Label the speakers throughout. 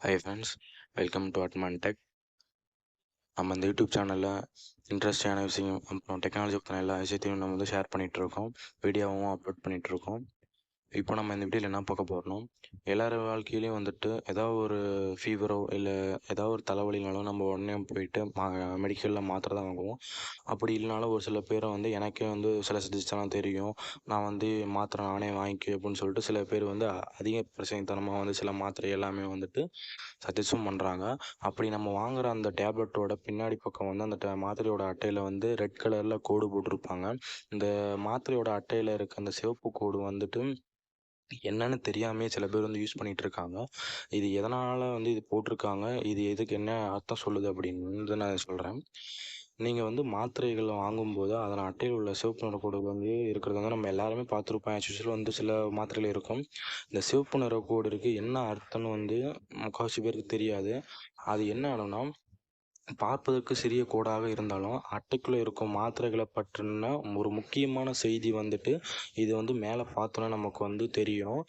Speaker 1: High friends welcome to அட்மான் tech நம்ம இந்த யூடியூப் சேனலில் இன்ட்ரெஸ்டிங்கான விஷயம் அப்புறம் டெக்னாலஜி பற்றின எல்லா விஷயத்தையும் நம்ம வந்து ஷேர் பண்ணிகிட்ருக்கோம் வீடியோவும் அப்லோட் பண்ணிகிட்ருக்கோம் இப்போ நம்ம இந்த வீடியோவில் என்ன பார்க்க போகிறோம் எல்லார் வாழ்க்கையிலையும் வந்துட்டு ஏதாவது ஒரு ஃபீவரோ இல்லை ஏதாவது ஒரு தலைவலினாலும் நம்ம உடனே போயிட்டு மா மெடிக்கலில் மாத்திரை தான் வாங்குவோம். அப்படி இல்லைனாலும் ஒரு சில பேரை வந்து எனக்கே வந்து சில சஜஷன்லாம் தெரியும். நான் வந்து மாத்திரை நானே வாங்கிக்க அப்படின்னு சொல்லிட்டு சில பேர் வந்து அதிக பிரசங்கத்தனமாக வந்து சில மாத்திரை எல்லாமே வந்துட்டு சஜஸ்டும் பண்ணுறாங்க அப்படி நம்ம வாங்குற அந்த டேப்லெட்டோட பின்னாடி பக்கம் வந்து அந்த மாத்திரையோட அட்டையில் வந்து ரெட் கலரில் கோடு போட்டிருப்பாங்க. இந்த மாத்திரையோட அட்டையில் இருக்க அந்த சிவப்பு கோடு வந்துட்டு என்னன்னு தெரியாமே சில பேர் வந்து யூஸ் பண்ணிட்டு இருக்காங்க இது எதனால் வந்து இது போட்டிருக்காங்க? இது எதுக்கு என்ன அர்த்தம் சொல்லுது அப்படின்னு நான் சொல்கிறேன் நீங்கள் வந்து மாத்திரைகள் வாங்கும்போது அதன் அட்டையில் உள்ள சிவப்பு நிற கோடு வந்து இருக்கிறது வந்து நம்ம எல்லாருமே பார்த்துருப்போம். ஆக்சுவல் வந்து சில மாத்திரைகள் இருக்கும். இந்த சிவப்பு நிற கோடு இருக்குது என்ன அர்த்தம்னு வந்து முக்கால்வாசி பேருக்கு தெரியாது. அது என்ன ஆகும்னா பார்ப்பதற்கு சிறிய கோடாக இருந்தாலும் அட்டைக்குள்ளே இருக்கும் மாத்திரைகளை பற்றின ஒரு முக்கியமான செய்தி வந்துட்டு இது வந்து மேலே பார்த்தோன்னா நமக்கு வந்து தெரியும்.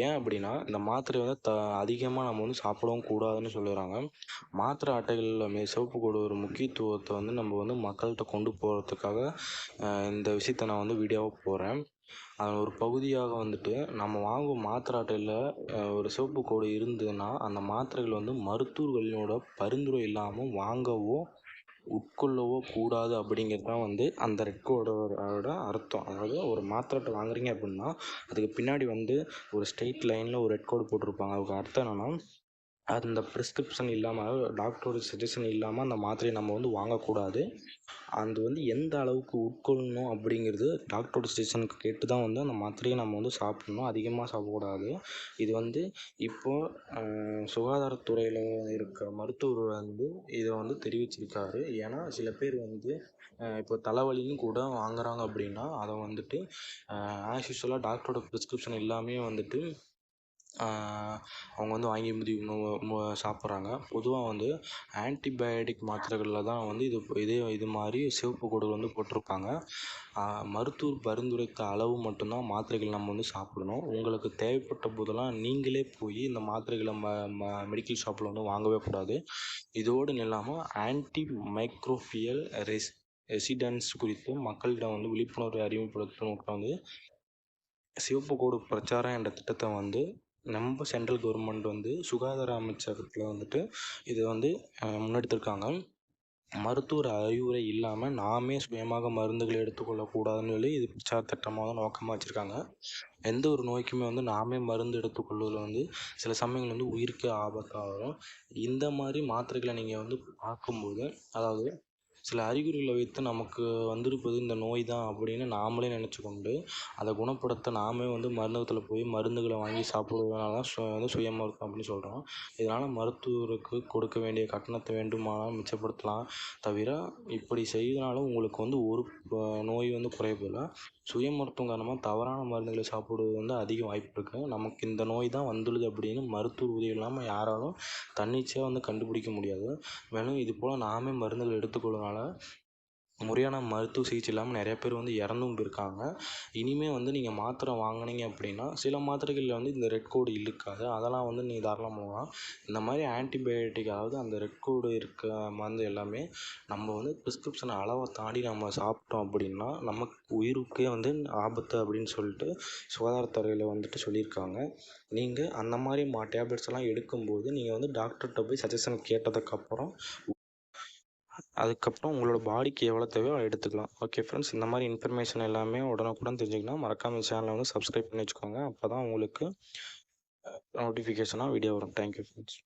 Speaker 1: ஏன் அப்படின்னா இந்த மாத்திரை வந்து த அதிகமாக நம்ம வந்து சாப்பிடவும் கூடாதுன்னு சொல்லுறாங்க. மாத்திரை அட்டைகளில் மே சிவப்பு கொடு ஒரு முக்கியத்துவத்தை வந்து நம்ம வந்து மக்கள்கிட்ட கொண்டு போகிறதுக்காக இந்த விஷயத்தை நான் வந்து வீடியோவாக போகிறேன் அதன் ஒரு பகுதியாக வந்துட்டு நம்ம வாங்கும் மாத்திரை அட்டையில் ஒரு சிவப்பு கோடு இருந்ததுன்னா அந்த மாத்திரைகள் வந்து மருத்துவர்களினோட பரிந்துரை இல்லாமல் வாங்கவோ உட்கொள்ளவோ கூடாது அப்படிங்கிறது தான் வந்து அந்த ரெட் கோடோட அர்த்தம். அதாவது ஒரு மாத்திரை அட்டை வாங்குறீங்க அப்படின்னா அதுக்கு பின்னாடி வந்து ஒரு ஸ்ட்ரெயிட் லைனில் ஒரு ரெட் கோடு போட்டிருப்பாங்க. அதுக்கு அர்த்தம் என்னென்னா அந்த ப்ரிஸ்கிரிப்ஷன் இல்லாமல் டாக்டரோட சஜஷன் இல்லாமல் அந்த மாத்திரையை நம்ம வந்து வாங்கக்கூடாது. அது வந்து எந்த அளவுக்கு உட்கொள்ளணும் அப்படிங்கிறது டாக்டரோட சஜஷனுக்கு கேட்டு தான் வந்து அந்த மாத்திரையை நம்ம வந்து சாப்பிட்ணும். அதிகமாக சாப்பிடக்கூடாது. இது வந்து இப்போது சுகாதாரத்துறையில் இருக்க மருத்துவர் வந்து இதை வந்து தெரிவிச்சிருக்காரு. ஏன்னா சில பேர் வந்து இப்போ தலைவலின்னு கூட வாங்குறாங்க அப்படின்னா அதை வந்துட்டு ஆஸ் யூஸ்வலாக டாக்டரோட ப்ரிஸ்கிரிப்ஷன் எல்லாமே வந்துட்டு அவங்க வந்து வாங்கி முதி சாப்பிட்றாங்க. பொதுவாக வந்து ஆன்டிபயோட்டிக் மாத்திரைகளில் தான் வந்து இது இதே இது மாதிரி சிவப்பு கோடுகள் வந்து போட்டிருப்பாங்க. மருத்துவர் பரிந்துரைத்த அளவு மட்டும்தான் மாத்திரைகள் நம்ம வந்து சாப்பிடணும். உங்களுக்கு தேவைப்பட்ட போதெல்லாம் நீங்களே போய் இந்த மாத்திரைகளை ம ம மெடிக்கல் ஷாப்பில் வந்து வாங்கவே கூடாது. இதோடு இல்லாமல் ஆன்டி மைக்ரோஃபியல் ரெஸ் ரெசிடென்ஸ் குறித்து மக்களிடம் வந்து விழிப்புணர்வை அறிமுகப்படுத்தும் வந்து சிவப்பு கோடு பிரச்சாரம் என்ற திட்டத்தை வந்து நம்ம சென்ட்ரல் கவர்மெண்ட் வந்து சுகாதார அமைச்சகத்தில் வந்துட்டு இதை வந்து முன்னெடுத்திருக்காங்க. மருத்துவர் அறிவுரை இல்லாமல் நாமே சுயமாக மருந்துகளை எடுத்துக்கொள்ளக்கூடாதுன்னு சொல்லி இது பிரச்சார திட்டமாக நோக்கமாக வச்சுருக்காங்க. எந்த ஒரு நோய்க்குமே வந்து நாமே மருந்து எடுத்துக்கொள்வதில் வந்து சில சமயங்கள் வந்து உயிருக்கு ஆபத்தாக வரும். இந்த மாதிரி மாத்திரைகளை நீங்கள் வந்து பார்க்கும்போது அதாவது சில அறிகுறிகளை வைத்து நமக்கு வந்திருப்பது இந்த நோய் தான் அப்படின்னு நாமளே நினச்சி கொண்டு அதை குணப்படுத்த நாமே வந்து மருந்தகத்தில் போய் மருந்துகளை வாங்கி சாப்பிடுவதனால தான் சு வந்து சுய மருத்துவம் அப்படின்னு சொல்கிறோம் இதனால் மருத்துவருக்கு கொடுக்க வேண்டிய கட்டணத்தை வேண்டுமானால் மிச்சப்படுத்தலாம். தவிர இப்படி செய்வதனால உங்களுக்கு வந்து ஒரு நோய் வந்து குறையப்போல சுய மருத்துவம் காரணமாக தவறான மருந்துகளை சாப்பிடுவது வந்து அதிக வாய்ப்பு இருக்குது நமக்கு இந்த நோய் தான் வந்துள்ளது அப்படின்னு மருத்துவ உதவி இல்லாமல் யாராலும் தன்னிச்சையாக வந்து கண்டுபிடிக்க முடியாது. மேலும் இது போல் நாமே மருந்துகள் எடுத்துக்கொள்வதனால முறையான மருத்துவ சிகிச்சை இல்லாமல் நிறைய பேர் வந்து இறந்தும் போயிருக்காங்க இனிமேல் வந்து நீங்கள் மாத்திரை வாங்குனீங்க அப்படின்னா சில மாத்திரைகளில் வந்து இந்த ரெட் கோடு இருக்காது. அதெல்லாம் வந்து நீங்கள் தாராளமாக போகலாம் இந்த மாதிரி ஆன்டிபயோட்டிக் அதாவது அந்த ரெட் கோடு இருக்க மருந்து எல்லாமே நம்ம வந்து ப்ரிஸ்கிரிப்ஷன் அளவை தாண்டி நம்ம சாப்பிட்டோம் அப்படின்னா நமக்கு உயிருக்கே வந்து ஆபத்து அப்படின்னு சொல்லிட்டு சுகாதாரத்துறையில் வந்துட்டு சொல்லியிருக்காங்க. நீங்கள் அந்த மாதிரி மா டேப்லெட்ஸ் எல்லாம் எடுக்கும்போது நீங்கள் வந்து டாக்டர்கிட்ட போய் சஜஷன் கேட்டதுக்கப்புறம் அதுக்கப்புறம் உங்களோட பாடிக்கு எவ்வளோ தேவையோ எடுத்துக்கலாம். ஓகே ஃப்ரெண்ட்ஸ் இந்த மாதிரி இன்ஃபர்மேஷன் எல்லாமே உடனுக்குடன் தெரிஞ்சுக்கணும் மறக்காம சேனலை வந்து சப்ஸ்கிரைப் பண்ணி வச்சுக்கோங்க. அப்போ தான் உங்களுக்கு நோட்டிஃபிகேஷனாக வீடியோ வரும். Thank you friends